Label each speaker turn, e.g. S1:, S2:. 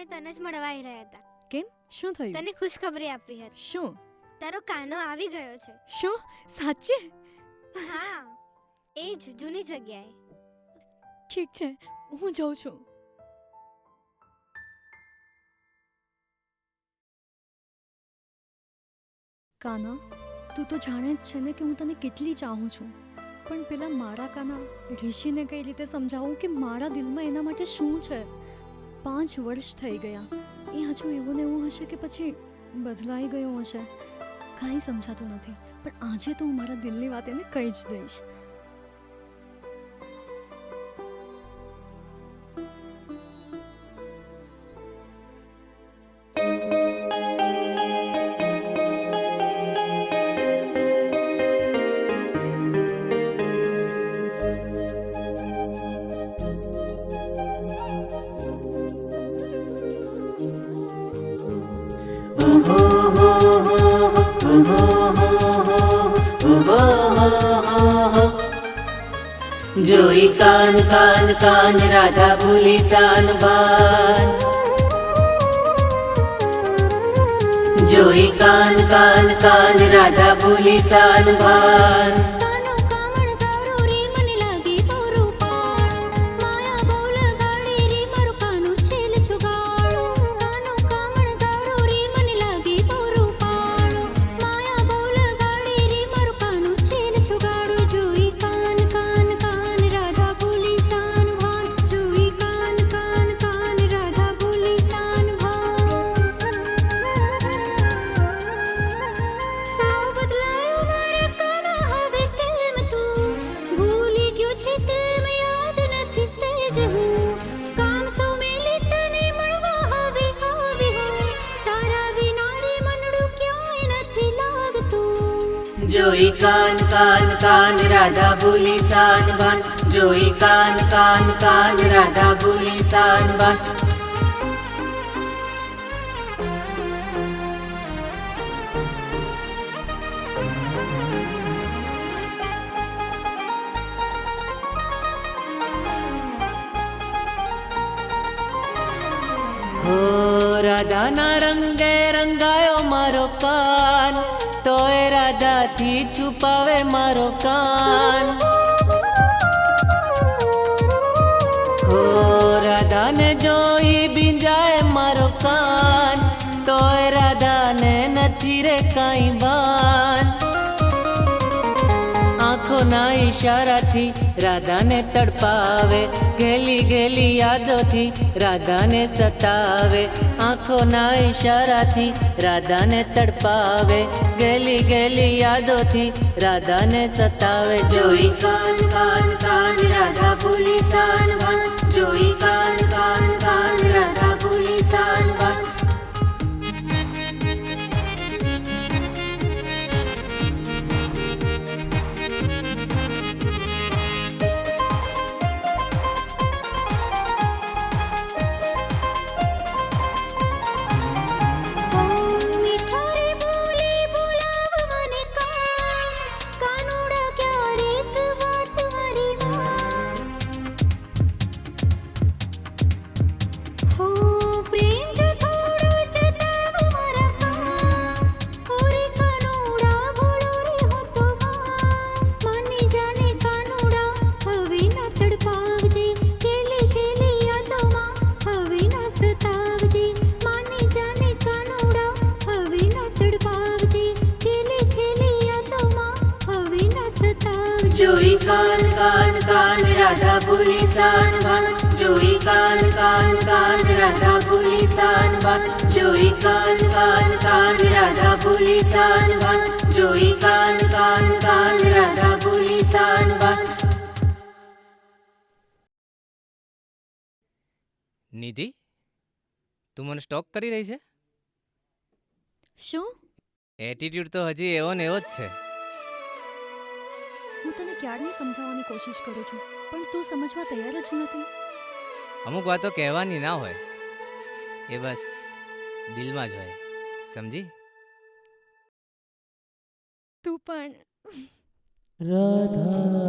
S1: અમે તને જ મળવા આવી રહ્યા હતા.
S2: કેમ? શું થયું?
S1: તને ખુશખબરી આપી હતી.
S2: શું?
S1: તારો કાનો આવી ગયો છે.
S2: શું? સાચે?
S1: હા એ જ જૂની જગ્યાએ.
S2: ઠીક છે હું જઉં છું. કાના તું તો જાણે જ છે ને કે હું તને કેટલી ચાહું છું. પણ પેલા મારા કાના ઋષિને કઈ રીતે સમજાવું કે મારા દિલમાં એના માટે શું છે? પાંચ વર્ષ થઈ ગયા. એ હજુ એવું ને એવું હશે કે પછી બદલાઈ ગયું હશે? કાંઈ સમજાતું નથી. પણ આજે તો હું મારા દિલની વાત એને કહી જ દઈશ.
S3: જોઈ કાન કાન કાન રાધા ભૂલી સાન બાન જોઈ કાન કાન કાન રાધા ભૂલી સાન બાન
S1: સહેજ હું કામ સૌ મેલી તને મળવા હવે આવી હોય. તારા વિના રે મનડું
S3: જોઈ કાન કાન કાન રાધા ભૂલી સાન બાન જોઈ કાન કાન કાન રાધા ભૂલી સાન બાન રાધાના રંગે રંગાયો મારો કાન. તોય રાધાથી છુપાવે મારો કાન. હો રાધાને જોઈ બિંજાય મારો કાન. તોય રાધાને નથી રે કાંઈ બાન આંખોના ઈશારાથી રાધાને તડપાવે. ઘેલી ઘેલી યાદોથી રાધાને સતાવે. આંખોના ઈશારાથી રાધાને તડપાવે, ગેલી ગેલી યાદોથી રાધાને સતાવે. જોઈ કાન કાન કાન રાધા ભૂલી સાન જોઈ કાન કાન
S1: સતાવજે
S3: જોઈ કાન કાન કાન રાધા ભૂલી સાન બાન જોઈ કાન કાન કાન રાધા ભૂલી સાન બાન જોઈ કાન કાન કાન રાધા ભૂલી સાન બાન જોઈ કાન કાન કાન રાધા ભૂલી સાન બાન
S4: નિધિ તું મને સ્ટોક કરી રહી છે
S2: શું
S4: એટીટ્યુડ તો હજી એવો ને એવો જ છે
S2: હું તને ક્યારની સમજાવવાની કોશિશ કરું છું? પણ તું સમજવા તૈયાર જ નથી.
S4: અમુક વાતો કહેવાની ના હોય. એ બસ દિલમાં જ હોય. સમજી?
S2: તું પણ.
S3: રાધાનો